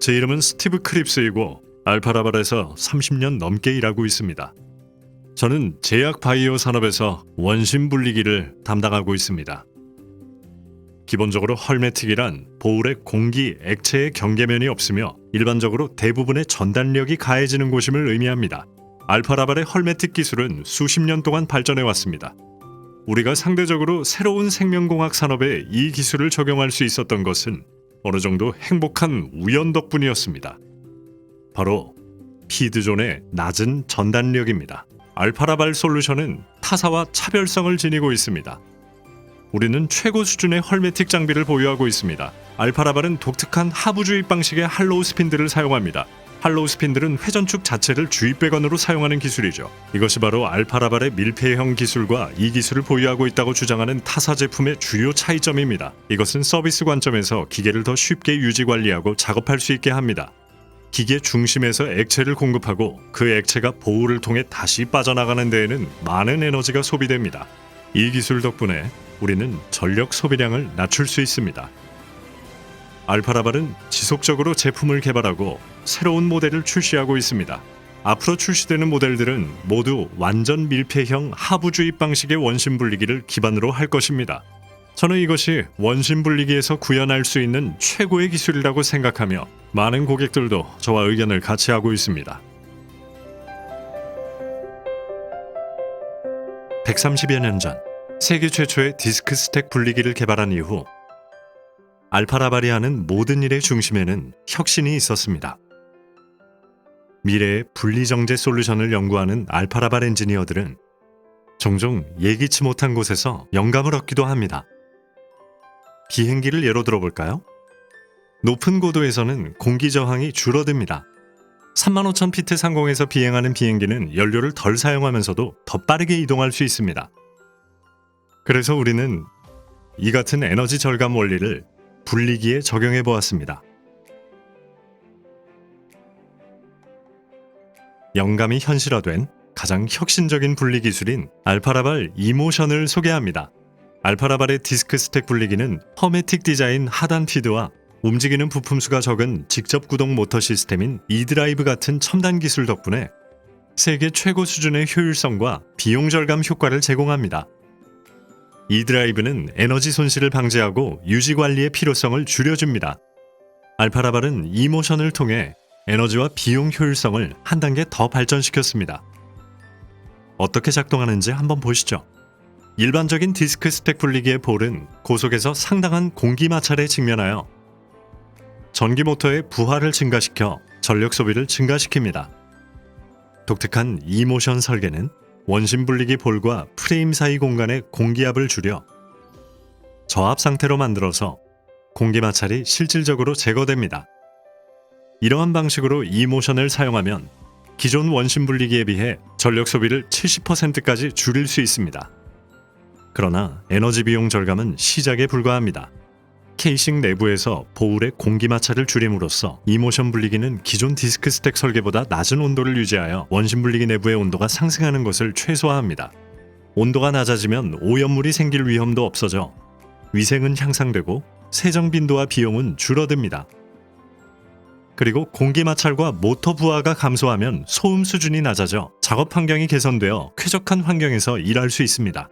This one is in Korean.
제 이름은 스티브 크립스이고 알파라발에서 30년 넘게 일하고 있습니다. 저는 제약 바이오 산업에서 원심 분리기를 담당하고 있습니다. 기본적으로 헐메틱이란 보울의 공기, 액체의 경계면이 없으며 일반적으로 대부분의 전단력이 가해지는 곳임을 의미합니다. 알파라발의 헐메틱 기술은 수십 년 동안 발전해 왔습니다. 우리가 상대적으로 새로운 생명공학 산업에 이 기술을 적용할 수 있었던 것은 어느 정도 행복한 우연 덕분이었습니다. 바로 피드존의 낮은 전단력입니다. 알파라발 솔루션은 타사와 차별성을 지니고 있습니다. 우리는 최고 수준의 헐메틱 장비를 보유하고 있습니다. 알파라발은 독특한 하부 주입 방식의 할로우 스핀들을 사용합니다. 할로우 스핀들은 회전축 자체를 주입배관으로 사용하는 기술이죠. 이것이 바로 알파라발의 밀폐형 기술과 이 기술을 보유하고 있다고 주장하는 타사 제품의 주요 차이점입니다. 이것은 서비스 관점에서 기계를 더 쉽게 유지 관리하고 작업할 수 있게 합니다. 기계 중심에서 액체를 공급하고 그 액체가 보호를 통해 다시 빠져나가는 데에는 많은 에너지가 소비됩니다. 이 기술 덕분에 우리는 전력 소비량을 낮출 수 있습니다. 알파라발은 지속적으로 제품을 개발하고 새로운 모델을 출시하고 있습니다. 앞으로 출시되는 모델들은 모두 완전 밀폐형 하부 주입 방식의 원심 분리기를 기반으로 할 것입니다. 저는 이것이 원심 분리기에서 구현할 수 있는 최고의 기술이라고 생각하며 많은 고객들도 저와 의견을 같이 하고 있습니다. 130여 년 전 세계 최초의 디스크 스택 분리기를 개발한 이후 알파라발이 하는 모든 일의 중심에는 혁신이 있었습니다. 미래의 분리정제 솔루션을 연구하는 알파라발 엔지니어들은 종종 예기치 못한 곳에서 영감을 얻기도 합니다. 비행기를 예로 들어볼까요? 높은 고도에서는 공기 저항이 줄어듭니다. 35,000 피트 상공에서 비행하는 비행기는 연료를 덜 사용하면서도 더 빠르게 이동할 수 있습니다. 그래서 우리는 이 같은 에너지 절감 원리를 분리기에 적용해 보았습니다. 영감이 현실화된 가장 혁신적인 분리 기술인 알파라발 이모션을 소개합니다. 알파라발의 디스크 스택 분리기는 허메틱 디자인 하단 피드와 움직이는 부품 수가 적은 직접 구동 모터 시스템인 이드라이브 같은 첨단 기술 덕분에 세계 최고 수준의 효율성과 비용 절감 효과를 제공합니다. 이 드라이브는 에너지 손실을 방지하고 유지 관리의 필요성을 줄여줍니다. 알파라발은 이모션을 통해 에너지와 비용 효율성을 한 단계 더 발전시켰습니다. 어떻게 작동하는지 한번 보시죠. 일반적인 디스크 스택 분리기의 볼은 고속에서 상당한 공기 마찰에 직면하여 전기 모터의 부하를 증가시켜 전력 소비를 증가시킵니다. 독특한 이모션 설계는 원심 분리기 볼과 프레임 사이 공간의 공기압을 줄여 저압 상태로 만들어서 공기 마찰이 실질적으로 제거됩니다. 이러한 방식으로 이 모션을 사용하면 기존 원심 분리기에 비해 전력 소비를 70%까지 줄일 수 있습니다. 그러나 에너지 비용 절감은 시작에 불과합니다. 케이싱 내부에서 보울의 공기 마찰을 줄임으로써 이모션 분리기는 기존 디스크 스택 설계보다 낮은 온도를 유지하여 원심 분리기 내부의 온도가 상승하는 것을 최소화합니다. 온도가 낮아지면 오염물이 생길 위험도 없어져 위생은 향상되고 세정 빈도와 비용은 줄어듭니다. 그리고 공기 마찰과 모터 부하가 감소하면 소음 수준이 낮아져 작업 환경이 개선되어 쾌적한 환경에서 일할 수 있습니다.